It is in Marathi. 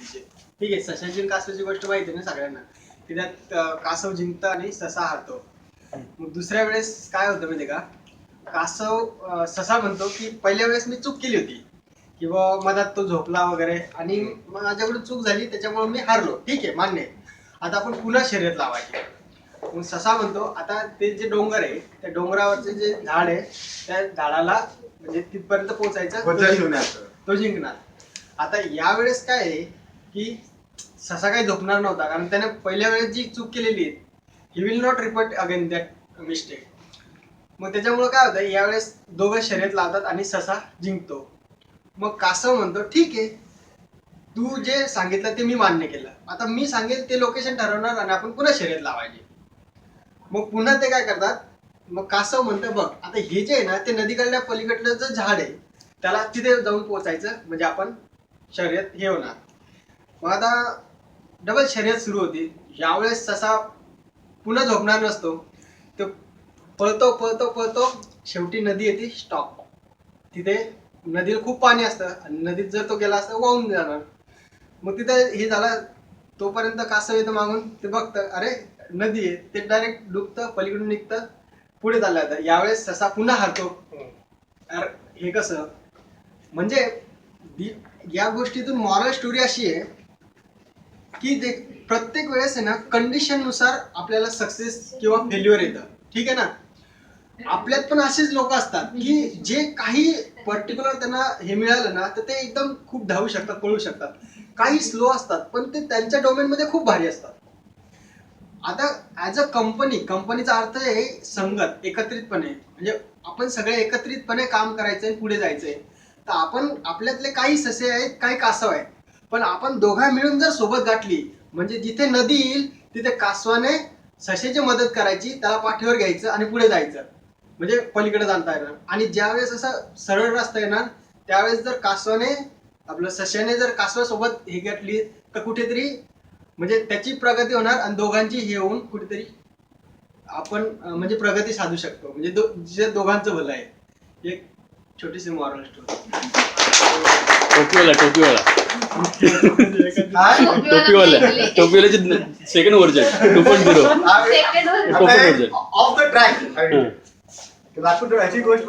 ठीक आहे सशाची कासवाची गोष्ट माहिती आहे ना सगळ्यांना. की त्यात कासव जिंकतं आणि ससा हारतो. मग दुसऱ्या वेळेस काय होतं माहिती का? कासव ससा म्हणतो की पहिल्या वेळेस मी चूक केली होती. किंवा मधात तो झोपला वगैरे. आणि माझ्याकडून चूक झाली त्याच्यामुळे मी हारलो. ठीक आहे मान्य आता आपण पुन्हा शर्यत लावायची. मग ससा म्हणतो आता ते जे डोंगर आहे त्या डोंगरावरचे जे झाड आहे त्या झाडाला म्हणजे तिथपर्यंत पोहोचायचं. तो जिंकणार. आता यावेळेस काय आहे की ससा काही झोपणार नव्हता. कारण त्याने पहिल्या वेळेस जी चूक केलेली आहे he will not repeat again that mistake मग त्याच्यामुळे काय होतं यावेळेस दोघं शर्यत लावतात आणि ससा जिंकतो. मग कासव म्हणतो ठीक आहे तू जे सांगितलं ते मी मान्य केलं. आता मी सांगेल ते लोकेशन ठरवणार आणि आपण पुन्हा शर्यत लावायची. मग पुन्हा ते काय करतात मग कासव म्हणतं बघ आता हे जे आहे ना ते नदीकडल्या पलीकडलं जे झाड आहे त्याला तिथे जाऊन पोचायचं म्हणजे आपण शर्यत हे होणार. मग आता डबल शर्यत सुरू होती. यावेळेस ससा पुन्हा झोपणार नसतो. तो पळतो पळतो पळतो. शेवटी नदी येते स्टॉप तिथे नदीला खूप पाणी असतं आणि नदीत जर तो गेला असता वाहून जाणार. मग तिथे हे झालं तोपर्यंत कासव येतं मागून. ते बघतं अरे नदी आहे. ते डायरेक्ट डुबतं पलीकडून निघतं पुढे चाललं जातं. यावेळेस ससा पुन्हा हारतो. अरे हे कसं? म्हणजे या गोष्टीतून मॉरल स्टोरी अशी आहे की ते प्रत्येक वेळेस आहे ना कंडिशननुसार आपल्याला सक्सेस किंवा फेल्युअर येतं. ठीक आहे ना? आपल्यात पण असेच लोक असतात की जे काही पर्टिक्युलर त्यांना हे मिळालं ना तर ते एकदम खूप धावू शकतात पळू शकतात. काही स्लो असतात पण ते त्यांच्या डोमेनमध्ये खूप भारी असतात. आता ॲज अ कंपनी कंपनीचा अर्थ आहे संगत एकत्रितपणे. म्हणजे आपण सगळे एकत्रितपणे काम करायचंय पुढे जायचंय. तर आपण आपल्यातले काही ससे आहेत काही कासव आहेत. पण आपण दोघा मिळून जर सोबत गाठली म्हणजे जिथे नदी येईल तिथे कासवाने सशेची मदत करायची त्याला पाठीवर घ्यायचं आणि पुढे जायचं. म्हणजे पलीकडे जाणता येणार. आणि ज्यावेळेस असं सरळ रस्ता येणार त्यावेळेस जर कासवाने आपलं सश्याने जर कासवासोबत हे घेतली तर कुठेतरी म्हणजे त्याची प्रगती होणार आणि दोघांची हे होऊन कुठेतरी आपण म्हणजे प्रगती साधू शकतो. म्हणजे दो, जे दोघांचं भलं आहे. एक छोटीशी मॉरल स्टोरी टोपीवाला टोपीवाला? टोपीवाला. टोपीवाल्याचे second version two point zero Open version. Off the track गोष्ट